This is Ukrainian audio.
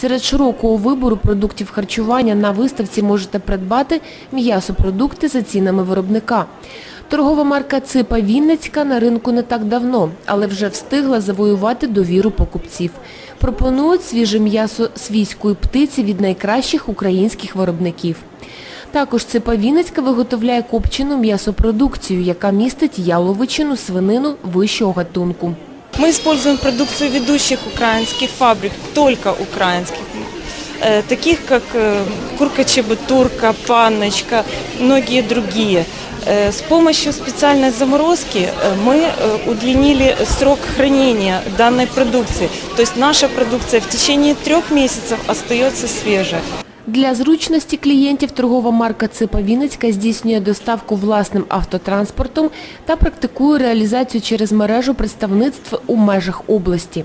Серед широкого вибору продуктів харчування на виставці можете придбати м'ясопродукти за цінами виробника. Торгова марка Ципа Вінницька на ринку не так давно, але вже встигла завоювати довіру покупців. Пропонують свіже м'ясо свійської птиці від найкращих українських виробників. Також Ципа Вінницька виготовляє копчену м'ясопродукцію, яка містить яловичину, свинину вищого гатунку. Мы используем продукцию ведущих украинских фабрик, только украинских, э, таких как э, курка чебутурка, панночка, многие другие. Э, С помощью специальной заморозки э, мы э, удлинили срок хранения данной продукции. То есть наша продукция в течение трех месяцев остается свежей. Для зручності клієнтів торгова марка Ципа Вінницька здійснює доставку власним автотранспортом та практикує реалізацію через мережу представництв у межах області.